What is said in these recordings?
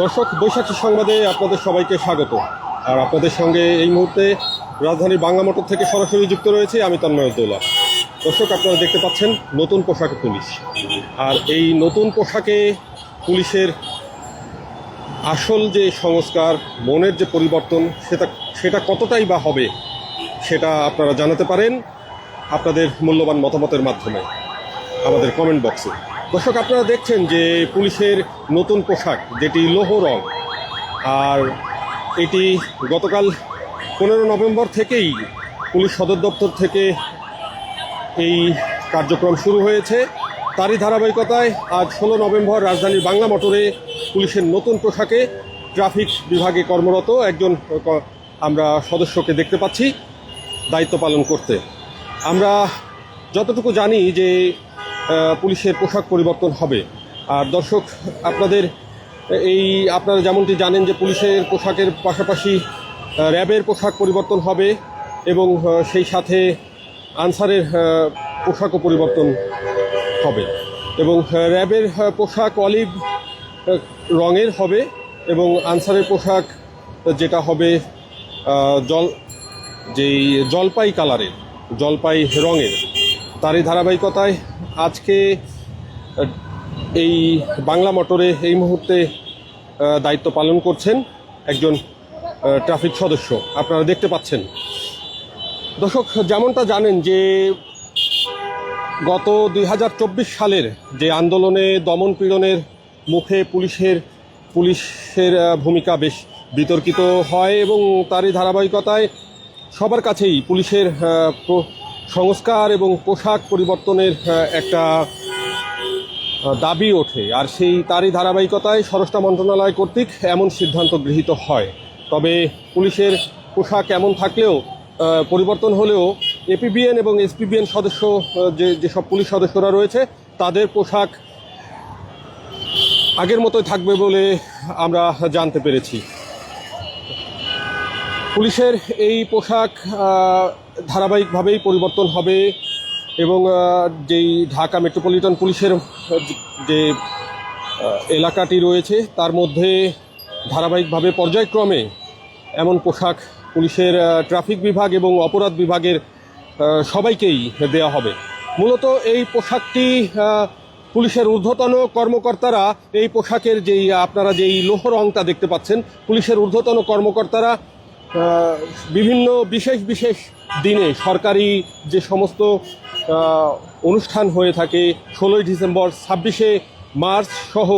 দর্শক, বৈশাখী সংবাদে আপনাদের সবাইকে স্বাগত। আর আপনাদের সঙ্গে এই মুহূর্তে রাজধানীর বাংলা মোটর থেকে সরাসরি যুক্ত রয়েছে আমি তন্ময় উদ্দৌলা। দর্শক, আপনারা দেখতে পাচ্ছেন নতুন পোশাকে পুলিশ। আর এই নতুন পোশাকে পুলিশের আসল যে সংস্কার, মনের যে পরিবর্তন, সেটা সেটা কতটাই বা হবে, সেটা আপনারা জানাতে পারেন আপনাদের মূল্যবান মতামতের মাধ্যমে। আমাদের কমেন্ট বক্সে দর্শক, আপনারা দেখছেন যে পুলিশের নতুন পোশাক, যেটি লৌহ রং। আর এটি গতকাল পনেরো নভেম্বর থেকেই পুলিশ সদর দপ্তর থেকে এই কার্যক্রম শুরু হয়েছে। তারই ধারাবাহিকতায় আজ ষোলো নভেম্বর রাজধানীর বাংলা মোটরে পুলিশের নতুন পোশাকে ট্রাফিক বিভাগে কর্মরত একজন আমরা সদস্যকে দেখতে পাচ্ছি, দায়িত্ব পালন করতে। আমরা যতটুকু জানি যে পুলিশের পোশাক পরিবর্তন হবে। আর দর্শক, আপনাদের এই, আপনারা যেমনটি জানেন যে পুলিশের পোশাকের পাশাপাশি র্যাবের পোশাক পরিবর্তন হবে এবং সেই সাথে আনসারের পোশাকও পরিবর্তন হবে। এবং র্যাবের পোশাক অলিভ রঙের হবে এবং আনসারের পোশাক যেটা হবে জল, যেই জলপাই কালারের, জলপাই রঙের। তারই ধারাবাহিকতায় আজকে এই বাংলা মোটরে এই মুহূর্তে দায়িত্ব পালন করছেন একজন ট্রাফিক সদস্য। আপনারা দেখতে পাচ্ছেন। দর্শক, যেমনটা জানেন যে, গত দুই হাজার চব্বিশ সালের যে আন্দোলনে দমন পীড়নের মুখে পুলিশের পুলিশের ভূমিকা বেশ বিতর্কিত হয় এবং তারই ধারাবাহিকতায় সবার কাছেই পুলিশের সংস্কার এবং পোশাক পরিবর্তনের একটা দাবি ওঠে। আর সেই তারই ধারাবাহিকতায় স্বরাষ্ট্র মন্ত্রণালয় কর্তৃক এমন সিদ্ধান্ত গৃহীত হয়। তবে পুলিশের পোশাক এমন থাকলেও পরিবর্তন হলেও এপিবিএন এবং এসপিবিএন সদস্য যে, যেসব পুলিশ সদস্যরা রয়েছে, তাদের পোশাক আগের মতোই থাকবে বলে আমরা জানতে পেরেছি। পুলিশের এই পোশাক ধারাবাহিকভাবেই পরিবর্তন হবে এবং যেই ঢাকা মেট্রোপলিটন পুলিশের যে এলাকাটি রয়েছে, তার মধ্যে ধারাবাহিকভাবে পর্যায়ক্রমে এমন পোশাক পুলিশের ট্রাফিক বিভাগ এবং অপরাধ বিভাগের সবাইকেই দেওয়া হবে। মূলত এই পোশাকটি পুলিশের ঊর্ধ্বতন কর্মকর্তারা এই পোশাকের যেই, আপনারা যেই লোহ রংটা দেখতে পাচ্ছেন, পুলিশের ঊর্ধ্বতন কর্মকর্তারা বিভিন্ন বিশেষ বিশেষ দিনে সরকারি যে সমস্ত অনুষ্ঠান হয়ে থাকে, ষোলোই ডিসেম্বর, ছাব্বিশে মার্চ সহ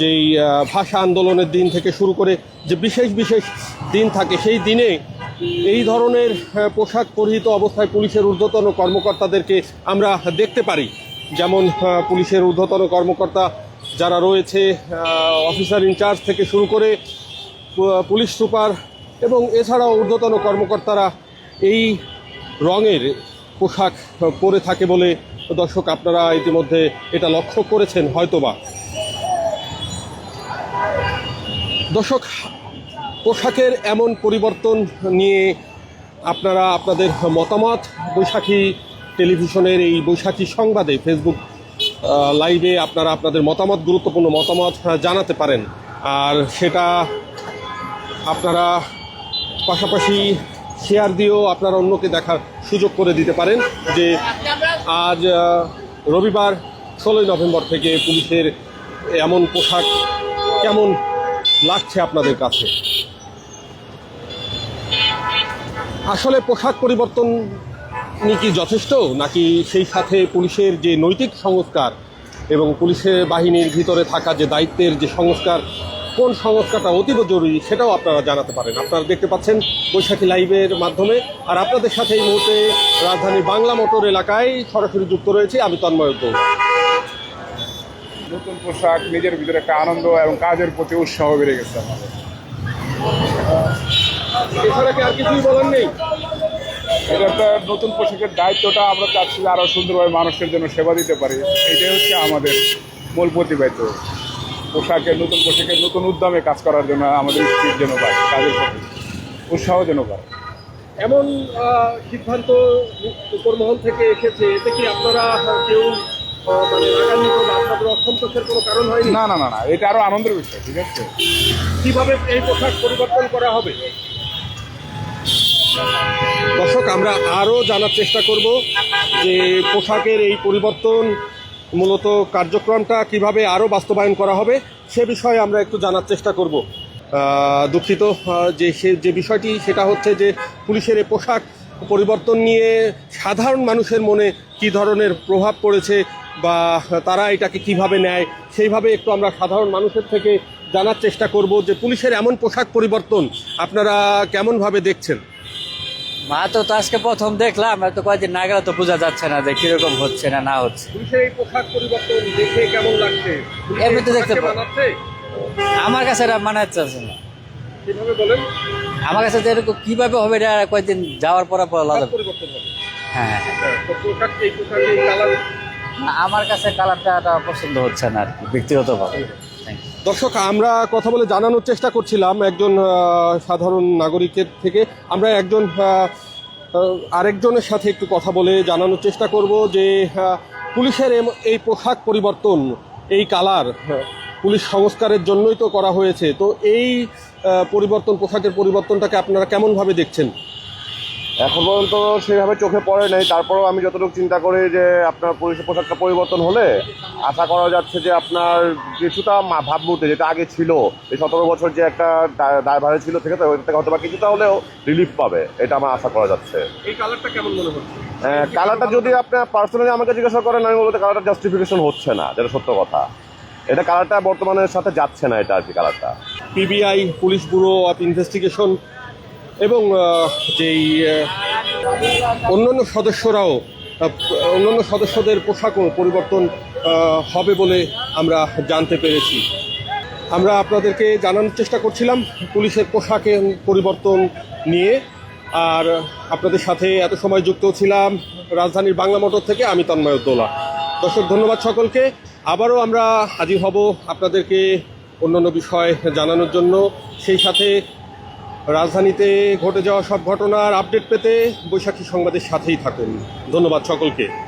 যেই ভাষা আন্দোলনের দিন থেকে শুরু করে যে বিশেষ বিশেষ দিন থাকে, সেই দিনে এই ধরনের পোশাক পরিহিত অবস্থায় পুলিশের ঊর্ধ্বতন কর্মকর্তাদেরকে আমরা দেখতে পারি। যেমন পুলিশের ঊর্ধ্বতন কর্মকর্তা যারা রয়েছে অফিসার ইনচার্জ থেকে শুরু করে পুলিশ সুপার এবং এছাড়াও ঊর্ধ্বতন কর্মকর্তারা এই রঙের পোশাক পরে থাকে বলে দর্শক আপনারা ইতিমধ্যে এটা লক্ষ্য করেছেন হয়তোবা। দর্শক, পোশাকের এমন পরিবর্তন নিয়ে আপনারা আপনাদের মতামত, বৈশাখী টেলিভিশনের এই বৈশাখী সংবাদে ফেসবুক লাইভে আপনারা আপনাদের মতামত, গুরুত্বপূর্ণ মতামত জানাতে পারেন। আর সেটা আপনারা পাশাপাশি শেয়ার দিয়েও আপনারা অন্যকে দেখার সুযোগ করে দিতে পারেন যে আজ রবিবার ষোলোই নভেম্বর থেকে পুলিশের এমন পোশাক কেমন লাগছে আপনাদের কাছে? আসলে পোশাক পরিবর্তন কি যথেষ্ট? নাকি সেই সাথে পুলিশের যে নৈতিক সংস্কার এবং পুলিশের বাহিনীর ভিতরে থাকা যে দায়িত্বের যে সংস্কার কোন সংস্কারটা অতীব জরুরি সেটাও আপনারা জানাতে পারেন। আপনারা দেখতে পাচ্ছেন বৈশাখী লাইভের মাধ্যমে। আর আপনাদের সাথে এই মুহূর্তে রাজধানীর বাংলা মোটর এলাকায় সরাসরি যুক্ত রয়েছে আমি তন্ময় গৌর নতুন পোশাক নিজের ভিতরে একটা আনন্দ এবং কাজের প্রতি উৎসাহ বেড়ে গেছে আমাদের। এছাড়া কি আর কিছুই বলার নেই? এটা একটা নতুন পোশাকের দায়িত্বটা আমরা চাচ্ছি যে আরও সুন্দরভাবে মানুষের জন্য সেবা দিতে পারি। এটাই হচ্ছে আমাদের মূল প্রতিবাদ্য পোশাকের নতুন পোশাকের নতুন উদ্যমে কাজ করার জন্য আমাদের স্ত্রীর যেন পায় কাজের প্রতি উৎসাহ যেন পায় এমন সিদ্ধান্ত উপরমহল থেকে এসেছে এতে কি আপনারা কেউ মানে রাগান্বিত বা আপনাদের অসন্তোষের কোনো কারণ হয়নি? না না না না এটা আরও আনন্দের বিষয় ঠিক আছে? কীভাবে এই পোশাক পরিবর্তন করা হবে? দর্শক আমরা আরও জানার চেষ্টা করব যে পোশাকের এই পরিবর্তন মূলত কার্যক্রমটা কীভাবে আরও বাস্তবায়ন করা হবে, সে বিষয়ে আমরা একটু জানার চেষ্টা করব। দুঃখিত যে সে, যে বিষয়টি, সেটা হচ্ছে যে পুলিশের পোশাক পরিবর্তন নিয়ে সাধারণ মানুষের মনে কি ধরনের প্রভাব পড়েছে বা তারা এটাকে কীভাবে নেয়, সেইভাবে একটু আমরা সাধারণ মানুষের থেকে জানার চেষ্টা করব যে পুলিশের এমন পোশাক পরিবর্তন আপনারা কেমনভাবে দেখছেন? মা তো তো আজকে প্রথম দেখলাম তো কয়েকদিন না গেলে তো বোঝা যাচ্ছে না যে কীরকম হচ্ছে না না হচ্ছে। পুলিশের এই পোশাক পরিবর্তন দেখে কেমন লাগছে? এমনিতে দেখতে আমার কাছে এটা মানাচ্ছে না। কীভাবে বলেন? আমার কাছে তো এরকম কীভাবে হবে এটা কয়েকদিন যাওয়ার পরে লাগবে হ্যাঁ। হ্যাঁ, না, আমার কাছে কালারটা পছন্দ হচ্ছে না আর কি ব্যক্তিগতভাবে. দর্শক, আমরা কথা বলে জানানোর চেষ্টা করছিলাম একজন সাধারণ নাগরিকের থেকে। আমরা একজন আরেকজনের সাথে একটু কথা বলে জানানোর চেষ্টা করব যে পুলিশের এই পোশাক পরিবর্তন, এই কালার পুলিশ সংস্কারের জন্যই তো করা হয়েছে। তো এই পরিবর্তন, পোশাকের পরিবর্তনটাকে আপনারা কেমনভাবে দেখছেন? এখন পর্যন্ত সেভাবে চোখে পড়ে নাই। তারপরেও আমি যতটুকু চিন্তা করি যে আপনার পোশাকটা পরিবর্তন হলে আশা করা যাচ্ছে যে আপনার কিছুটা ভাবমূর্তি যেটা আগে ছিল এই সতেরো বছর যে একটা দায়ভারে ছিল থেকে তো থেকে হয়তো বা কিছুটা হলেও রিলিফ পাবে এটা আমার আশা করা যাচ্ছে। এই কালারটা কেমন মনে হচ্ছে? কালারটা যদি আপনার পার্সোনালি আমাকে জিজ্ঞাসা করেন আমি বলতে কালারটা জাস্টিফিকেশন হচ্ছে না যেটা সত্য কথা। এটা কালারটা বর্তমানের সাথে যাচ্ছে না এটা আর কি কালারটা PBI police bureau of investigation এবং যেই অন্যান্য সদস্যরাও অন্যান্য সদস্যদের পোশাকও পরিবর্তন হবে বলে আমরা জানতে পেরেছি। আমরা আপনাদেরকে জানানোর চেষ্টা করছিলাম পুলিশের পোশাকের পরিবর্তন নিয়ে। আর আপনাদের সাথে এত সময় যুক্ত ছিলাম রাজধানীর বাংলা মোটর থেকে আমি তন্ময় উদ্দোলা। দর্শক, ধন্যবাদ সকলকে। আবারও আমরা হাজির হব আপনাদেরকে অন্যান্য বিষয় জানানোর জন্য। সেই সাথে রাজধানীতে ঘটে যাওয়া সব ঘটনার আপডেট পেতে বৈশাখী সংবাদের সাথেই থাকুন। ধন্যবাদ সকলকে।